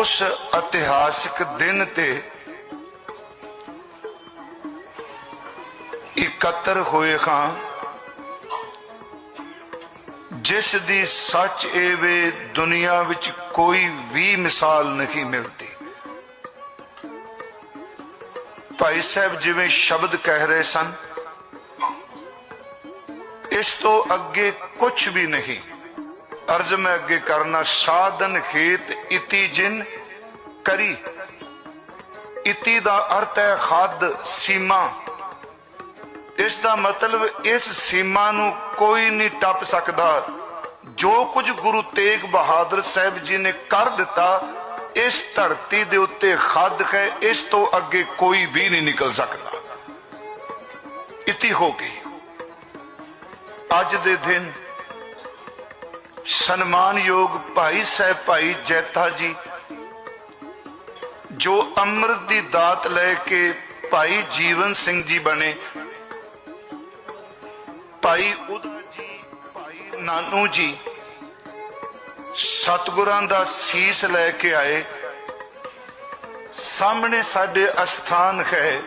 ਉਸ ਇਤਿਹਾਸਿਕ ਦਿਨ ਤੇ ਇਕੱਤਰ ਹੋਏ ਹਾਂ। ਜਿਸ ਦੀ ਸੱਚ ਏਵੇ ਦੁਨੀਆ ਵਿੱਚ ਕੋਈ ਵੀ ਮਿਸਾਲ ਨਹੀਂ ਮਿਲਦੀ। ਭਾਈ ਸਾਹਿਬ ਜਿਵੇਂ ਸ਼ਬਦ ਕਹਿ ਰਹੇ ਸਨ, ਇਸ ਤੋਂ ਅੱਗੇ ਕੁਝ ਵੀ ਨਹੀਂ। ਅਰਜ਼ ਮੈਂ ਅੱਗੇ ਕਰਨਾ, ਸਾਧਨ ਖੇਤ ਇਤੀ ਜਿਨ ਕਰੀ। ਇਤੀ ਦਾ ਅਰਥ ਹੈ ਖੱਦ ਸੀਮਾ। ਇਸ ਦਾ ਮਤਲਬ ਇਸ ਸੀਮਾ ਨੂੰ ਕੋਈ ਨਹੀਂ ਟੱਪ ਸਕਦਾ। ਜੋ ਕੁਝ ਗੁਰੂ ਤੇਗ ਬਹਾਦਰ ਸਾਹਿਬ ਜੀ ਨੇ ਕਰ ਦਿੱਤਾ, ਇਸ ਧਰਤੀ ਦੇ ਉੱਤੇ ਖੱਦ ਹੈ, ਇਸ ਤੋਂ ਅੱਗੇ ਕੋਈ ਵੀ ਨਹੀਂ ਨਿਕਲ ਸਕਦਾ। ਇਤੀ ਹੋ ਗਈ। ਅੱਜ ਦੇ ਦਿਨ ਸਨਮਾਨਯੋਗ ਭਾਈ ਸਾਹਿਬ ਭਾਈ ਜੈਤਾ ਜੀ, ਜੋ ਅੰਮ੍ਰਿਤ ਦੀ ਦਾਤ ਲੈ ਕੇ ਭਾਈ ਜੀਵਨ ਸਿੰਘ ਜੀ ਬਣੇ। ਭਾਈ ਉਦਾ ਜੀ, ਭਾਈ ਨਾਨੂ ਜੀ, ਸਤਿਗੁਰਾਂ ਦਾ ਸੀਸ ਲੈ ਕੇ ਆਏ। ਸਾਹਮਣੇ ਸਾਡੇ ਅਸਥਾਨ ਹੈ,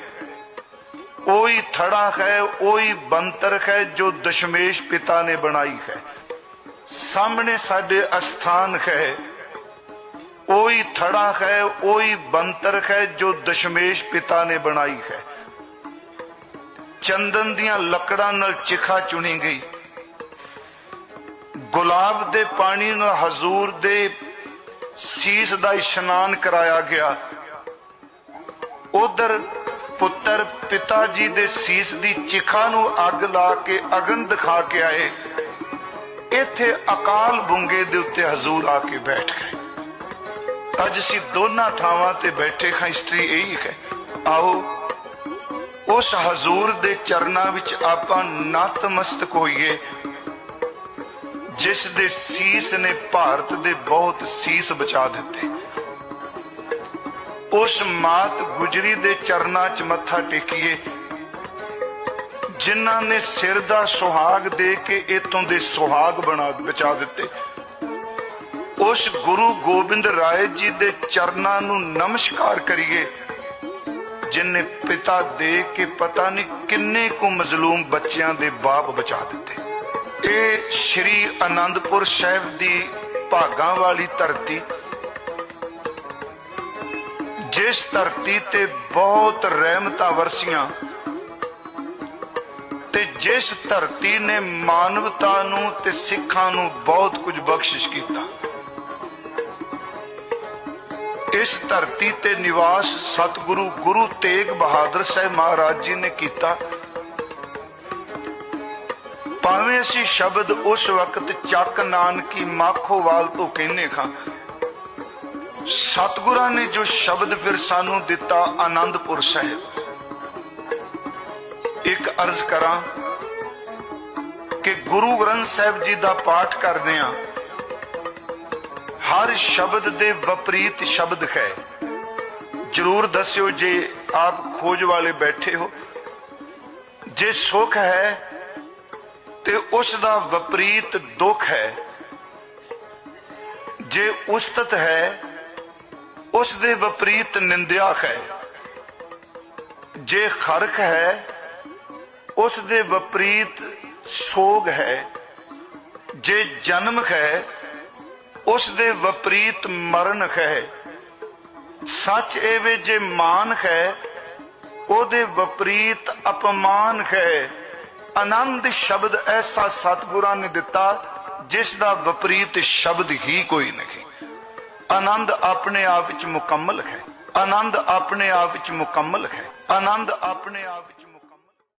ਉਹੀ ਥੜਾ ਹੈ, ਉਹੀ ਬੰਤਰ ਹੈ ਜੋ ਦਸ਼ਮੇਸ਼ ਪਿਤਾ ਨੇ ਬਣਾਈ ਹੈ। ਸਾਹਮਣੇ ਸਾਡੇ ਅਸਥਾਨ ਹੈ। ਉਹੀ ਥੜਾ ਹੈ, ਉਹੀ ਬੰਤਰ ਹੈ ਜੋ ਦਸ਼ਮੇਸ਼ ਪਿਤਾ ਨੇ ਬਣਾਈ ਹੈ। ਚੰਦਨ ਦੀਆਂ ਲੱਕੜਾਂ ਨਾਲ ਚਿਖਾ ਚੁਣੀ ਗਈ। ਗੁਲਾਬ ਦੇ ਪਾਣੀ ਨਾਲ ਹਜ਼ੂਰ ਦੇ ਸੀਸ ਦਾ ਇਸ਼ਨਾਨ ਕਰਾਇਆ ਗਿਆ। ਉਧਰ ਪੁੱਤਰ ਪਿਤਾ ਜੀ ਦੇ ਸੀਸ ਦੀ ਚਿਖਾ ਨੂੰ ਅੱਗ ਲਾ ਕੇ ਅਗਨ ਦਿਖਾ ਕੇ ਆਏ। ਇੱਥੇ ਅਕਾਲ ਬੁੰਗੇ ਦੇ ਉੱਤੇ ਹਜ਼ੂਰ ਆ ਕੇ ਬੈਠ ਗਏ। ਅੱਜ ਅਸੀਂ ਦੋਨਾਂ ਥਾਵਾਂ ਤੇ ਬੈਠੇ ਹਾਂ ਇਸਤਰੀ ਇਹੀ ਹੈ। ਆਓ, ਉਸ ਹਜ਼ੂਰ ਦੇ ਚਰਨਾਂ ਵਿੱਚ ਆਪਾਂ ਨਤਮਸਤਕ ਹੋਈਏ, ਜਿਸ ਦੇ ਸੀਸ ਨੇ ਭਾਰਤ ਦੇ ਬਹੁਤ ਸੀਸ ਬਚਾ ਦਿੱਤੇ। ਉਸ ਮਾਤ ਗੁਜਰੀ ਦੇ ਚਰਨਾਂ 'ਚ ਮੱਥਾ ਟੇਕੀਏ ਜਿਨ੍ਹਾਂ ਨੇ ਸਿਰ ਦਾ ਸੁਹਾਗ ਦੇ ਕੇ ਇਤੋਂ ਦੇ ਸੁਹਾਗ ਬਣਾ, ਬਚਾ ਦਿੱਤੇ। ਉਸ ਗੁਰੂ ਗੋਬਿੰਦ ਰਾਏ ਜੀ ਦੇ ਚਰਨਾਂ ਨੂੰ ਨਮਸਕਾਰ ਕਰੀਏ ਜਿਨਨੇ ਪਿਤਾ ਦੇ ਕੇ ਪਤਾ ਨਹੀਂ ਕਿੰਨੇ ਕੁ ਮਜ਼ਲੂਮ ਬੱਚਿਆਂ ਦੇ ਬਾਪ ਬਚਾ ਦਿੱਤੇ। ਇਹ ਸ਼੍ਰੀ ਆਨੰਦਪੁਰ ਸਾਹਿਬ ਦੀ ਭਾਗਾਂ ਵਾਲੀ ਧਰਤੀ, ਜਿਸ ਧਰਤੀ ਤੇ ਬਹੁਤ ਰਹਿਮਤਾਂ ਵਰਸੀਆਂ ਜਿਸ ਧਰਤੀ ਨੇ ਮਾਨਵਤਾ ਨੂੰ ਤੇ ਸਿੱਖਾਂ ਨੂੰ ਬਹੁਤ ਕੁਝ ਬਖਸ਼ਿਸ਼ ਕੀਤਾ। ਇਸ ਧਰਤੀ ਤੇ ਨਿਵਾਸ ਸਤਿਗੁਰੂ ਗੁਰੂ ਤੇਗ ਬਹਾਦਰ ਸਾਹਿਬ ਮਹਾਰਾਜ ਜੀ ਨੇ ਕੀਤਾ। ਭਾਵੇਂ ਅਸੀਂ ਸ਼ਬਦ ਉਸ ਵਕਤ ਚੱਕ ਨਾਨਕੀ ਮਾਖੋਵਾਲ ਤੋਂ ਕਹਿੰਨੇ ਖਾਂ, ਸਤਿਗੁਰਾਂ ਨੇ ਜੋ ਸ਼ਬਦ ਫਿਰ ਸਾਨੂੰ ਦਿੱਤਾ ਆਨੰਦਪੁਰ ਸਾਹਿਬ। ਇੱਕ ਅਰਜ਼ ਕਰਾਂ ਕਿ ਗੁਰੂ ਗ੍ਰੰਥ ਸਾਹਿਬ ਜੀ ਦਾ ਪਾਠ ਕਰਦੇ ਆਂ ਹਰ ਸ਼ਬਦ ਦੇ ਵਿਪਰੀਤ ਸ਼ਬਦ ਹੈ। ਜਰੂਰ ਦੱਸਿਓ ਜੇ ਆਪ ਖੋਜ ਵਾਲੇ ਬੈਠੇ ਹੋ। ਜੇ ਸੁਖ ਹੈ, ਤੇ ਉਸ ਦਾ ਵਿਪਰੀਤ ਦੁੱਖ ਹੈ। ਜੇ ਉਸਤਤ ਹੈ, ਉਸ ਦੇ ਵਿਪਰੀਤ ਨਿੰਦਿਆ ਹੈ। ਜੇ ਖਰਕ ਹੈ, ਉਸ ਦੇ ਵਿਪਰੀਤ ਸੋਗ ਹੈ, ਜੇ ਜਨਮ ਹੈ, ਉਸ ਦੇ ਵਿਪਰੀਤ ਮਰਨ ਹੈ। ਸੱਚ ਐਵੇਂ ਜੇ ਮਾਨ ਹੈ, ਉਹਦੇ ਵਿਪਰੀਤ ਅਪਮਾਨ ਹੈ। ਆਨੰਦ ਸ਼ਬਦ ਐਸਾ ਸਤਿਗੁਰਾਂ ਨੇ ਦਿੱਤਾ, ਜਿਸ ਦਾ ਵਿਪਰੀਤ ਸ਼ਬਦ ਹੀ ਕੋਈ ਨਹੀਂ। ਆਨੰਦ ਆਪਣੇ ਆਪ ਵਿੱਚ ਮੁਕੰਮਲ ਹੈ। ਆਨੰਦ ਆਪਣੇ ਆਪ ਵਿੱਚ ਮੁਕੰਮਲ ਹੈ। ਆਨੰਦ ਆਪਣੇ ਆਪ ਵਿੱਚ